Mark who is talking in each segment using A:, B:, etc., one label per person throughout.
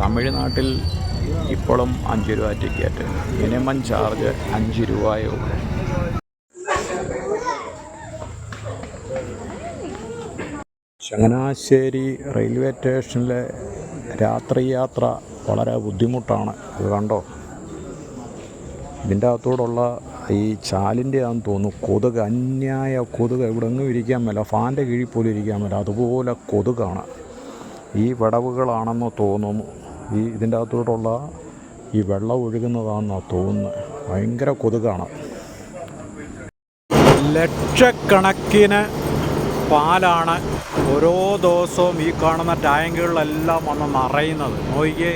A: തമിഴ്നാട്ടിൽ ഇപ്പോഴും അഞ്ച് രൂപ ടിക്കറ്റ് മിനിമം ചാർജ് അഞ്ച് രൂപയേ ഉള്ളൂ. ചങ്ങനാശ്ശേരി റെയിൽവേ സ്റ്റേഷനിലെ രാത്രി യാത്ര വളരെ ബുദ്ധിമുട്ടാണ്. അത് കണ്ടോ? ഇതിന്റെ അകത്തോടുള്ള ഈ ചാലിന്റെ ആണെന്ന് തോന്നുന്നു. കൊതുക് അന്യായ കൊതുക്. എവിടെങ്ങും ഇരിക്കാൻ മേല. ഫാന്റെ കീഴിൽ പോലും ഇരിക്കാൻ മേല. അതുപോലെ കൊതുകാണ്. ഈ വിടവുകളാണെന്ന് തോന്നുന്നു. ഈ ഇതിന്റെ അകത്തോട്ടുള്ള ഈ വെള്ളം ഒഴുകുന്നതാണെന്നാണ് തോന്നുന്നത് ഭയങ്കര കൊതുകാണ്. ലക്ഷക്കണക്കിന് പാലാണ് ഓരോ ദിവസവും ഈ കാണുന്ന ടാങ്കുകളിലെല്ലാം വന്ന് നിറയുന്നത്. നോക്കിയേ.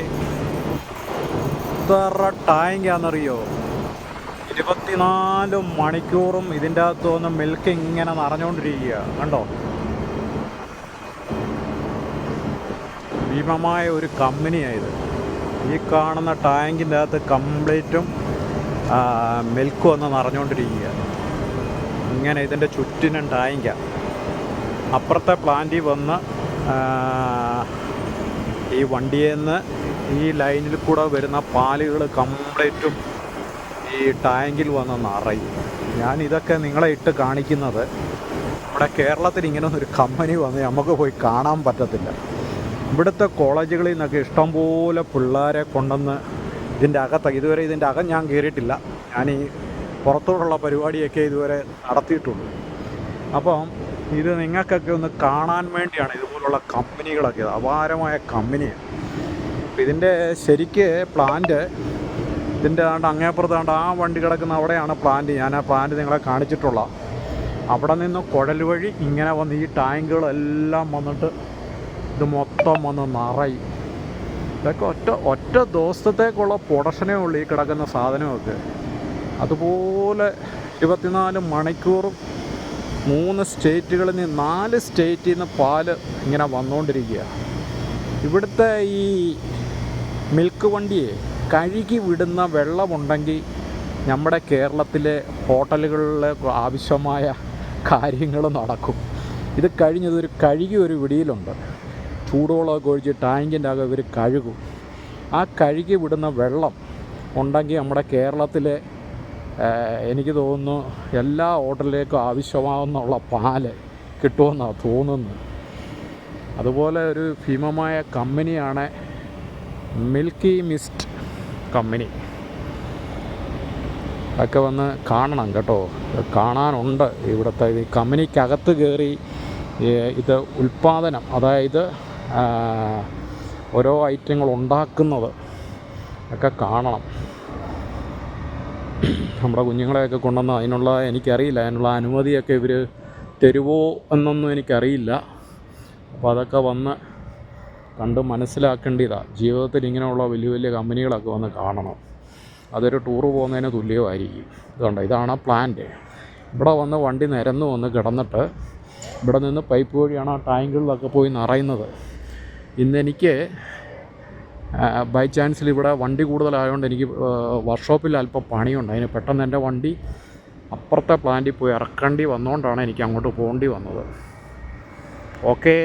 A: എത്ര ടാങ്കാണെന്നറിയോ ഇരുപത്തിനാല് മണിക്കൂറും ഇതിന്റെ അകത്ത് നിന്ന് മിൽക്ക് ഇങ്ങനെ നിറഞ്ഞുകൊണ്ടിരിക്കുക കണ്ടോ? ഭീമമായ ഒരു കമ്പനിയായത്. ഈ കാണുന്ന ടാങ്കിന്റെ അകത്ത് കംപ്ലീറ്റും മിൽക്ക് വന്ന് നിറഞ്ഞുകൊണ്ടിരിക്കുക ഇങ്ങനെ ഇതിന്റെ ചുറ്റിനും ടാങ്കാണ് അപ്പുറത്തെ പ്ലാന്റിൽ വന്ന് ഈ വണ്ടിയിൽ നിന്ന് ഈ ലൈനിൽ കൂടെ വരുന്ന പാലുകൾ കംപ്ലീറ്റും ഈ ടാങ്കിൽ വന്ന് നിറയും. ഞാൻ ഇതൊക്കെ നിങ്ങളെ ഇട്ട് കാണിക്കുന്നത്. നമ്മുടെ കേരളത്തിൽ ഇങ്ങനെ ഒരു കമ്പനി വന്ന് നമുക്ക് പോയി കാണാൻ പറ്റത്തില്ല. ഇവിടുത്തെ കോളേജുകളിൽ നിന്നൊക്കെ ഇഷ്ടംപോലെ പിള്ളേരെ കൊണ്ടുവന്ന് ഇതിന്റെ അകത്ത് ഇതുവരെ ഇതിന്റെ അകം ഞാൻ കയറിയിട്ടില്ല. ഞാൻ ഈ പുറത്തോടുള്ള പരിപാടിയൊക്കെ ഇതുവരെ നടത്തിയിട്ടുള്ളൂ അപ്പം ഇത് നിങ്ങൾക്കൊക്കെ ഒന്ന് കാണാൻ വേണ്ടിയാണ് ഇതുപോലുള്ള കമ്പനികളൊക്കെ അപാരമായ കമ്പനിയാണ് അപ്പം ഇതിന്റെ ശരിക്ക് പ്ലാന്റ് ഇതിന്റെ ആണ്ട് അങ്ങേപ്പുറത്താണ്ട് ആ വണ്ടി കിടക്കുന്ന അവിടെയാണ് പ്ലാന്റ്. ഞാൻ ആ പ്ലാന്റ് നിങ്ങളെ കാണിച്ചിട്ടുള്ള. അവിടെ നിന്ന് കുഴൽ വഴി ഇങ്ങനെ വന്ന് ഈ ടാങ്കുകളെല്ലാം വന്നിട്ട് ഇത് മൊത്തം ഒന്ന് നിറയും. ഇതൊക്കെ ഒറ്റ ഒറ്റ ദിവസത്തേക്കുള്ള പ്രൊഡക്ഷനേ ഉള്ളൂ ഈ കിടക്കുന്ന സാധനമൊക്കെ. അതുപോലെ ഇരുപത്തിനാല് മണിക്കൂറും മൂന്ന് സ്റ്റേറ്റുകളിൽ നിന്ന് നാല് സ്റ്റേറ്റിൽ നിന്ന് പാൽ ഇങ്ങനെ വന്നുകൊണ്ടിരിക്കുക ഇവിടുത്തെ ഈ മിൽക്ക് വണ്ടിയെ കഴുകി വിടുന്ന വെള്ളമുണ്ടെങ്കിൽ നമ്മുടെ കേരളത്തിലെ ഹോട്ടലുകളിലെ ആവശ്യമായ കാര്യങ്ങൾ നടക്കും. ഇത് കഴിഞ്ഞതൊരു കഴുകി ഒരു വിടിയിലുണ്ട്. ചൂടുവെള്ളമൊക്കെ ഒഴിച്ച് ടാങ്കിന്റെ അകം ഇവർ കഴുകും. ആ കഴുകി വിടുന്ന വെള്ളം ഉണ്ടെങ്കിൽ നമ്മുടെ കേരളത്തിലെ എനിക്ക് തോന്നുന്നു എല്ലാ ഹോട്ടലിലേക്കും ആവശ്യമാകുന്നുള്ള പാൽ കിട്ടുമെന്നാണ് തോന്നുന്നത്. അതുപോലെ ഒരു ഭീമമായ കമ്പനിയാണ് മിൽക്കി മിസ്റ്റ് കമ്പനി. ഒക്കെ വന്ന് കാണണം കേട്ടോ. കാണാനുണ്ട് ഇവിടുത്തെ ഈ കമ്പനിക്കകത്ത് കയറി ഇത് ഉൽപ്പാദനം അതായത് ഓരോ ഐറ്റങ്ങൾ ഉണ്ടാക്കുന്നത് ഒക്കെ കാണണം. നമ്മുടെ കുഞ്ഞുങ്ങളെയൊക്കെ കൊണ്ടുവന്ന് അതിനുള്ള എനിക്കറിയില്ല അതിനുള്ള അനുമതിയൊക്കെ ഇവർ തരുമോ എന്നൊന്നും എനിക്കറിയില്ല. അപ്പോൾ അതൊക്കെ വന്ന് കണ്ട് മനസ്സിലാക്കേണ്ടതാണ് ജീവിതത്തിൽ ഇങ്ങനെയുള്ള വലിയ വലിയ കമ്പനികളൊക്കെ വന്ന് കാണണം. അതൊരു ടൂറ് പോകുന്നതിന് തുല്യമായിരിക്കും. ഇതുകൊണ്ട് ഇതാണ് പ്ലാന്റ് ഇവിടെ വന്ന് വണ്ടി നിരന്ന് വന്ന് കിടന്നിട്ട് ഇവിടെ നിന്ന് പൈപ്പ് വഴിയാണ് ആ ടാങ്കുകളിലൊക്കെ പോയി നിറയുന്നത്. ഇന്നെനിക്ക് ബൈ ചാൻസിൽ ഇവിടെ വണ്ടി കൂടുതലായതുകൊണ്ട് എനിക്ക് വർക്ക്ഷോപ്പിൽ അല്പം പണിയുണ്ട്. അതിന് പെട്ടെന്ന് എന്റെ വണ്ടി അപ്പുറത്തെ പ്ലാന്റിൽ പോയി ഇറക്കേണ്ടി വന്നുകൊണ്ടാണ് എനിക്ക് അങ്ങോട്ട് പോകേണ്ടി വന്നത്. ഓക്കേ